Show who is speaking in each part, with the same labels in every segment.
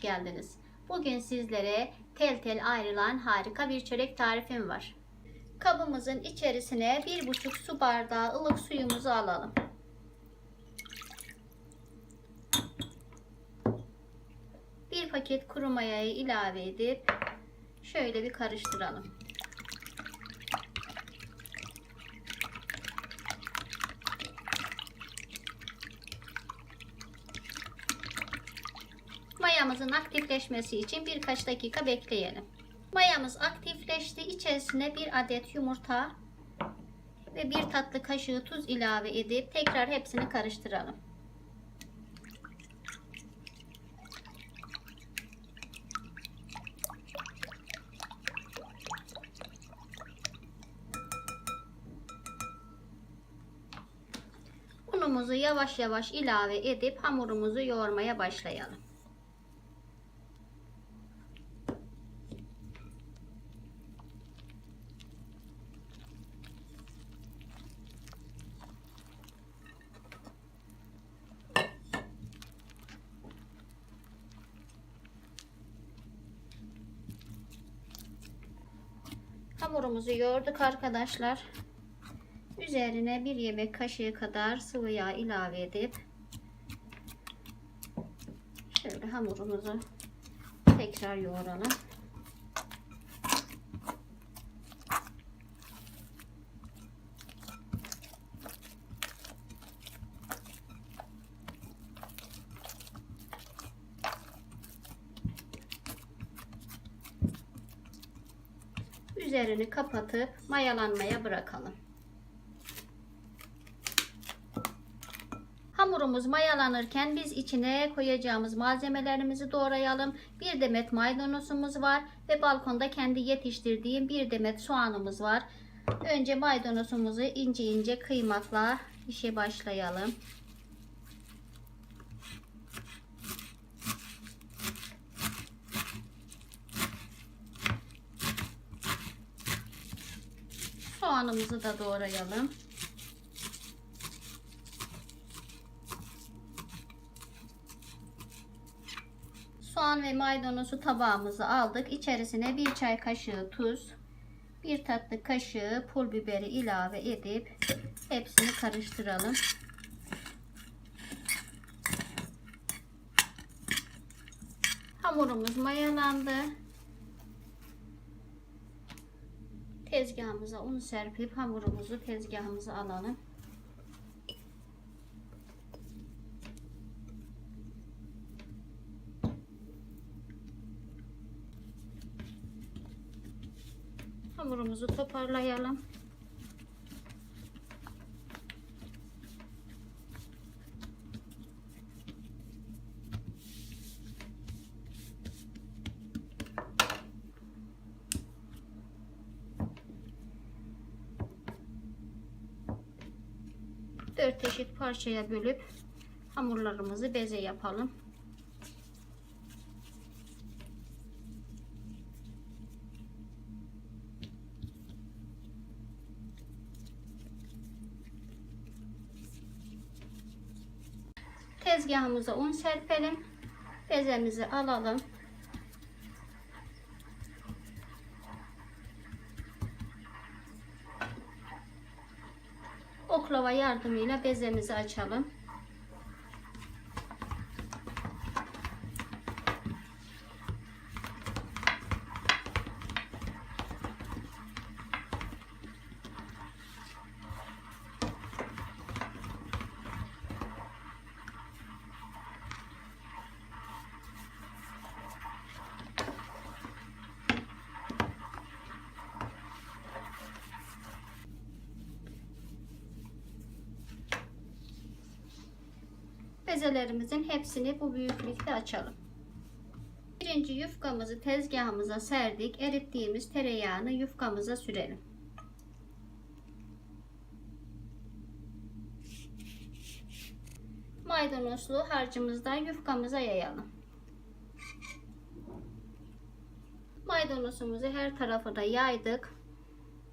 Speaker 1: geldiniz. Bugün sizlere tel tel ayrılan harika bir çörek tarifim var. Kabımızın içerisine 1,5 su bardağı ılık suyumuzu alalım. Bir paket kuru mayayı ilave edip şöyle bir karıştıralım. Mayamızın aktifleşmesi için birkaç dakika bekleyelim. Mayamız aktifleşti. İçerisine bir adet yumurta ve bir tatlı kaşığı tuz ilave edip tekrar hepsini karıştıralım. Unumuzu yavaş yavaş ilave edip hamurumuzu yoğurmaya başlayalım. Hamurumuzu yoğurduk arkadaşlar. Üzerine bir yemek kaşığı kadar sıvı yağ ilave edip şöyle hamurumuzu tekrar yoğuralım. Üzerini kapatıp mayalanmaya bırakalım. Hamurumuz mayalanırken biz içine koyacağımız malzemelerimizi doğrayalım. Bir demet maydanozumuz var ve balkonda kendi yetiştirdiğim bir demet soğanımız var. Önce maydanozumuzu ince ince kıymakla işe başlayalım. Soğanımızı da doğrayalım. Soğan ve maydanozu tabağımıza aldık. İçerisine bir çay kaşığı tuz, bir tatlı kaşığı pul biberi ilave edip hepsini karıştıralım. Hamurumuz mayalandı. Tezgahımıza un serpip hamurumuzu tezgahımıza alalım. Hamurumuzu toparlayalım. Dört eşit parçaya bölüp hamurlarımızı beze yapalım. Tezgahımıza un serpelim. Bezemizi alalım. Yardımıyla bezemizi açalım. Bezelerimizin hepsini bu büyüklükte açalım. Birinci yufkamızı tezgahımıza serdik. Erittiğimiz tereyağını yufkamıza sürelim. Maydanozlu harcımızdan yufkamıza yayalım. Maydanozumuzu her tarafına yaydık.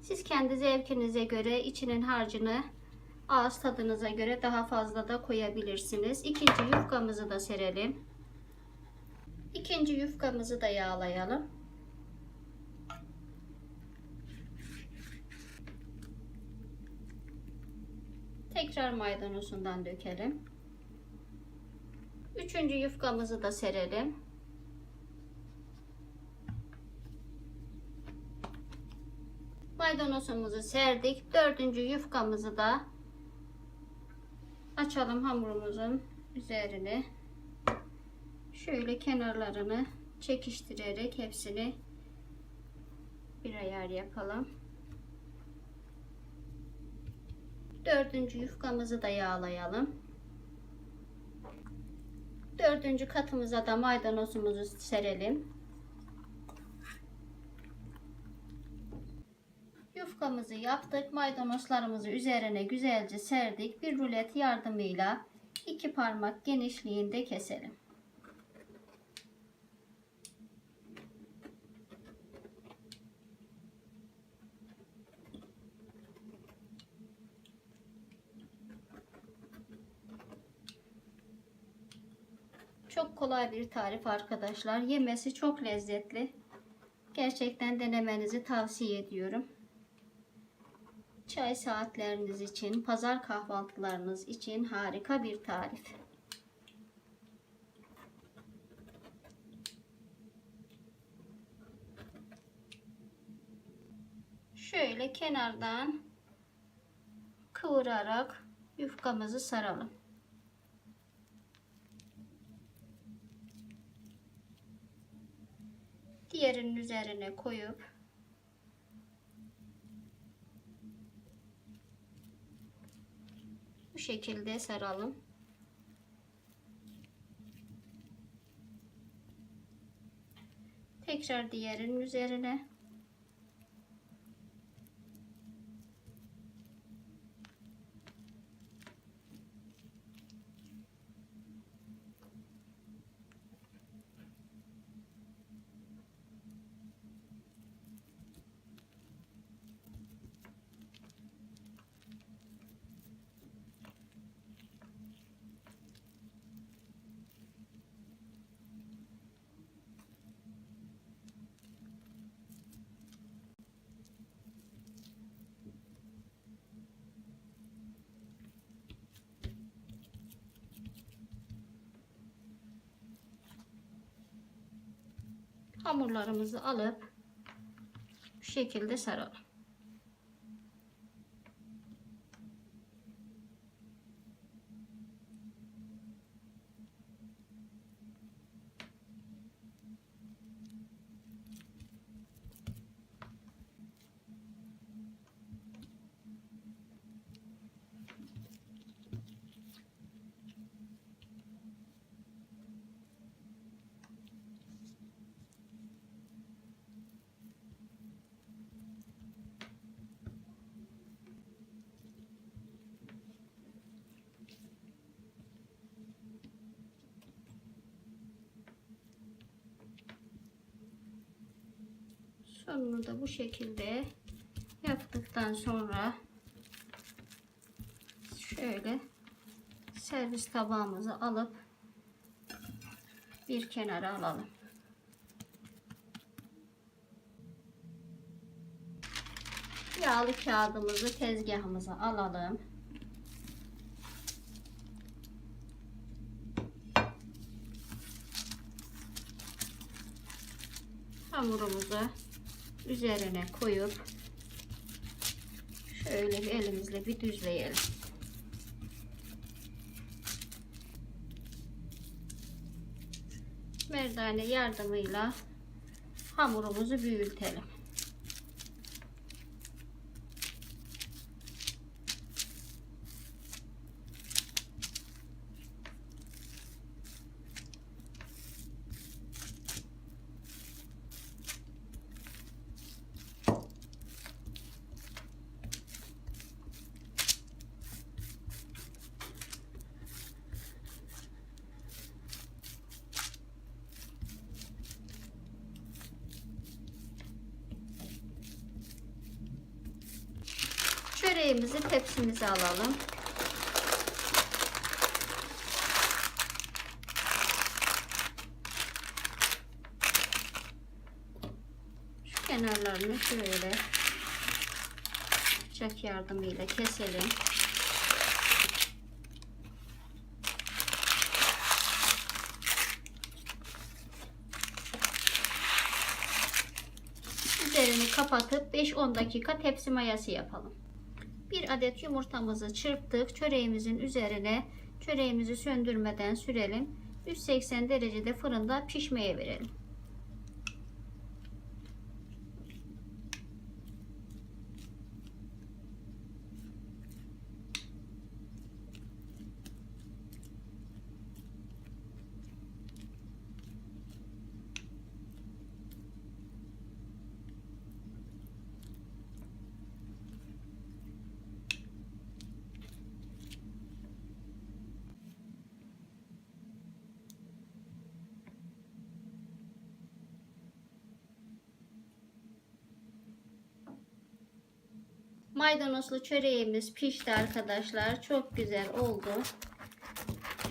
Speaker 1: Siz kendi zevkinize göre içinin harcını ağız tadınıza göre daha fazla da koyabilirsiniz. İkinci yufkamızı da serelim. İkinci yufkamızı da yağlayalım. Tekrar maydanozundan dökelim. Üçüncü yufkamızı da serelim. Maydanozumuzu serdik. Dördüncü yufkamızı da açalım hamurumuzun üzerine. Şöyle kenarlarını çekiştirerek hepsini bir ayar yapalım. Dördüncü yufkamızı da yağlayalım. Dördüncü katımıza da maydanozumuzu serelim. Yufkamızı yaptık. Maydanozlarımızı üzerine güzelce serdik. Bir rulet yardımıyla iki parmak genişliğinde keselim. Çok kolay bir tarif arkadaşlar. Yemesi çok lezzetli. Gerçekten denemenizi tavsiye ediyorum. Çay saatleriniz için, pazar kahvaltılarınız için harika bir tarif. Şöyle kenardan kıvırarak yufkamızı saralım. Diğerinin üzerine koyup şekilde saralım. Tekrar diğerinin üzerine hamurlarımızı alıp bu şekilde saralım. Sonunu da bu şekilde yaptıktan sonra şöyle servis tabağımızı alıp bir kenara alalım. Yağlı kağıdımızı tezgahımıza alalım. Hamurumuzu üzerine koyup şöyle bir elimizle bir düzleyelim. Merdane yardımıyla hamurumuzu büyütelim. Böreğimizi tepsimize alalım. Şu kenarlarını şöyle bıçak yardımıyla keselim. üzerini kapatıp 5-10 dakika tepsi mayası yapalım. Bir adet yumurtamızı çırptık. Çöreğimizin üzerine çöreğimizi söndürmeden sürelim. 180 derecede fırında pişmeye verelim. Maydanozlu çöreğimiz pişti arkadaşlar. Çok güzel oldu.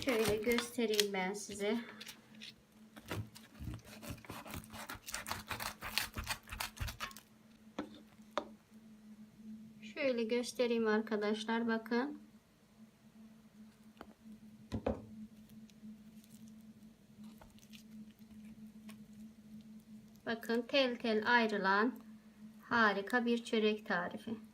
Speaker 1: Şöyle göstereyim ben size. Şöyle göstereyim arkadaşlar. Bakın. Bakın tel tel ayrılan harika bir çörek tarifi.